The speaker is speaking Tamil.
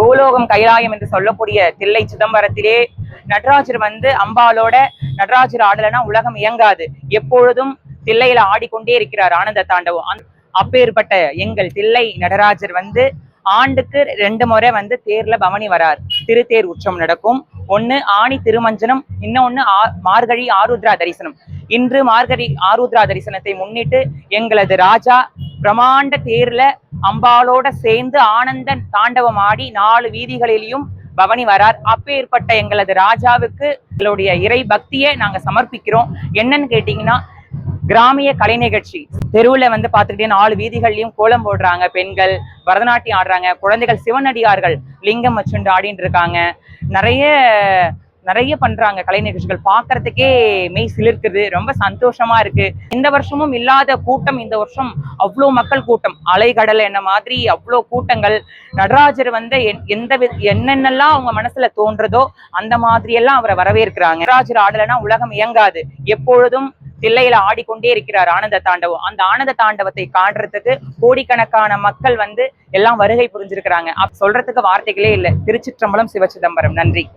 பூலோகம் கைலாயம் என்று சொல்லக்கூடிய தில்லை சிதம்பரத்திலே நடராஜர் வந்து அம்பாலோட நடராஜர் ஆடலைன்னா உலகம் இயங்காது. எப்பொழுதும் தில்லையில ஆடிக்கொண்டே இருக்கிறார் ஆனந்த தாண்டவம். அப்பேற்பட்ட எங்கள் தில்லை நடராஜர் வந்து ஆண்டுக்கு ரெண்டு முறை வந்து தேர்ல பவனி வரார். திருத்தேர் உற்சவம் நடக்கும். ஒண்ணு ஆணி திருமஞ்சனம் இன்னொன்னு மார்கழி ஆருத்ரா தரிசனம். இன்று மார்கழி ஆருத்ரா தரிசனத்தை முன்னிட்டு எங்களது ராஜா பிரமாண்ட தேர்ல அம்பாலோட சேர்ந்து ஆனந்தன் தாண்டவம் ஆடி நாலு வீதிகளிலும் பவனி வரார். அப்பேற்பட்ட எங்களது ராஜாவுக்கு எங்களுடைய இறை பக்தியை நாங்க சமர்ப்பிக்கிறோம். என்னன்னு கேட்டீங்கன்னா கிராமிய கலை நிகழ்ச்சி. தெருவுல வந்து பார்த்துக்கிட்டே நாலு வீதிகள்லயும் கோலம் போடுறாங்க பெண்கள் பரதநாட்டியம் ஆடுறாங்க குழந்தைகள் சிவனடியார்கள் லிங்கம் வச்சுண்டு ஆடிட்டு இருக்காங்க. நிறைய நிறைய பண்றாங்க கலை நிகழ்ச்சிகள். பார்க்கறதுக்கே மெய் சிலிர்க்குது. ரொம்ப சந்தோஷமா இருக்கு. இந்த வருஷமும் இல்லாத கூட்டம் இந்த வருஷம் அவ்வளோ மக்கள் கூட்டம். அலைகடல் என்ன மாதிரி அவ்வளோ கூட்டங்கள். நடராஜர் வந்து என்- எந்த வி- என்னென்னலாம் அவங்க மனசுல தோன்றதோ அந்த மாதிரி எல்லாம் அவரை வரவேற்கிறாங்க. நடராஜர் ஆடலைன்னா உலகம் இயங்காது. எப்பொழுதும் தில்லையில ஆடிக்கொண்டே இருக்கிறார் ஆனந்த தாண்டவம். அந்த ஆனந்த தாண்டவத்தை காண்றதுக்கு கோடிக்கணக்கான மக்கள் வந்து எல்லாம் வருகை புரிஞ்சிருக்கிறாங்க. அப்ப சொல்றதுக்கு வார்த்தைகளே இல்லை. திருச்சிற்றம்பலம் சிவச்சிதம்பரம் நன்றி.